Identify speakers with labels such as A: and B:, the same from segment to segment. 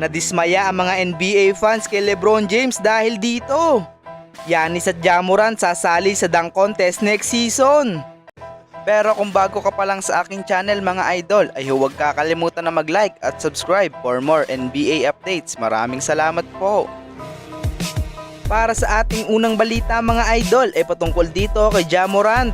A: Nadismaya ang mga NBA fans kay Lebron James dahil dito. Yanis at Jamoran sasali sa dunk contest next season. Pero kung bago ka pa lang sa aking channel mga idol ay huwag kakalimutan na mag-like at subscribe for more NBA updates. Maraming salamat po. Para sa ating unang balita mga idol ay patungkol dito kay Jamorant.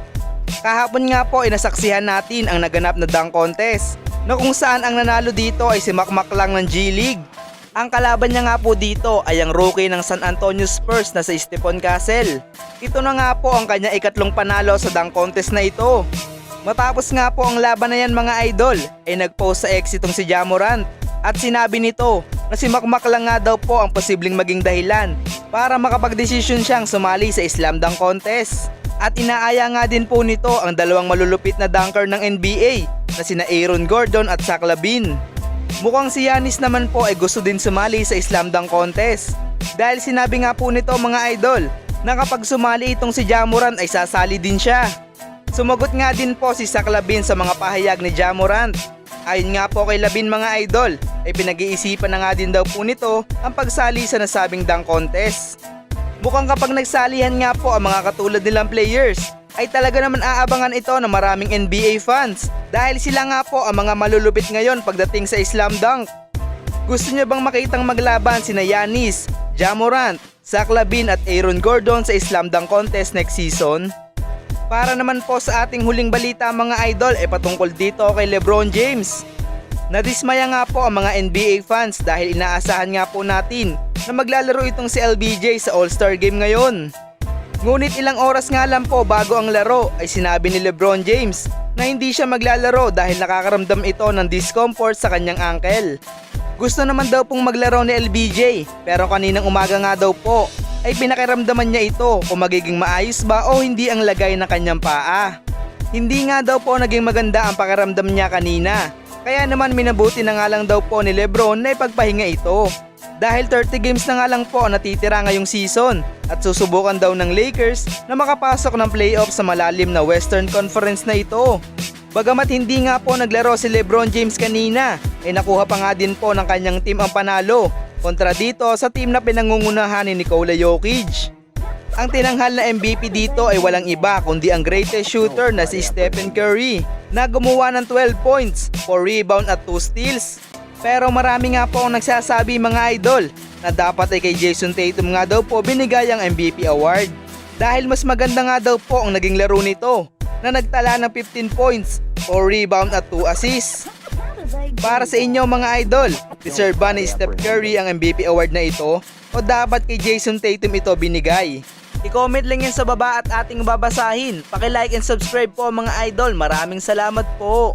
A: Kahapon nga po ay nasaksihan natin ang naganap na dunk contest na kung saan ang nanalo dito ay si Makmak lang ng G League. Ang kalaban niya nga po dito ay ang rookie ng San Antonio Spurs na si Stephon Castle. Ito na nga po ang kanya ikatlong panalo sa dunk contest na ito. Matapos nga po ang laban na yan mga idol, ay nag-post sa ex itong si Jamorant at sinabi nito na si Makmak lang nga daw po ang posibleng maging dahilan para makapagdesisyon siyang sumali sa Slam Dunk Contest. At inaaya nga din po nito ang dalawang malulupit na dunker ng NBA na sina Aaron Gordon at Zach Lavine. Mukhang si Yanis naman po ay gusto din sumali sa Slam Dunk Contest. Dahil sinabi nga po nito mga idol na kapag sumali itong si Jamoran ay sasali din siya. Sumagot nga din po si Zach Lavine sa mga pahayag ni Jamorant. Ayon nga po kay Lavine mga idol, ay pinag-iisipan na nga din daw po nito ang pagsali sa nasabing dunk contest. Mukhang kapag nagsalihan nga po ang mga katulad nilang players, ay talaga naman aabangan ito ng maraming NBA fans dahil sila nga po ang mga malulupit ngayon pagdating sa slam dunk. Gusto niyo bang makitang maglaban sina Yanis, Jamorant, Zach Lavine at Aaron Gordon sa slam dunk contest next season? Para naman po sa ating huling balita mga idol ay patungkol dito kay Lebron James. Nadismaya nga po ang mga NBA fans dahil inaasahan nga po natin na maglalaro itong si LBJ sa All-Star Game ngayon. Ngunit ilang oras nga lang po bago ang laro ay sinabi ni Lebron James na hindi siya maglalaro dahil nakakaramdam ito ng discomfort sa kanyang ankle. Gusto naman daw pong maglaro ni LBJ pero kaninang umaga nga daw po ay pinakiramdaman niya ito kung magiging maayos ba o hindi ang lagay ng kanyang paa. Hindi nga daw po naging maganda ang pakiramdam niya kanina. Kaya naman minabuti na nga lang daw po ni Lebron na ipagpahinga ito. Dahil 30 games na nga lang po ang natitira ngayong season at susubukan daw ng Lakers na makapasok ng playoff sa malalim na Western Conference na ito. Bagamat hindi nga po naglaro si Lebron James kanina, ay nakuha pa nga din po ng kanyang team ang panalo kontra dito sa team na pinangungunahan ni Nikola Jokic. Ang tinanghal na MVP dito ay walang iba kundi ang greatest shooter na si Stephen Curry na gumawa ng 12 points, 4 rebound at 2 steals. Pero marami nga po ang nagsasabi mga idol na dapat ay kay Jason Tatum nga daw po binigay ang MVP award. Dahil mas maganda nga daw po ang naging laro nito na nagtala ng 15 points, 4 rebound at 2 assists. Para sa inyo mga idol, deserve ba ni Steph Curry ang MVP award na ito o dapat kay Jason Tatum ito binigay? I-comment lang yan sa baba at ating babasahin. Paki-like and subscribe po mga idol. Maraming salamat po.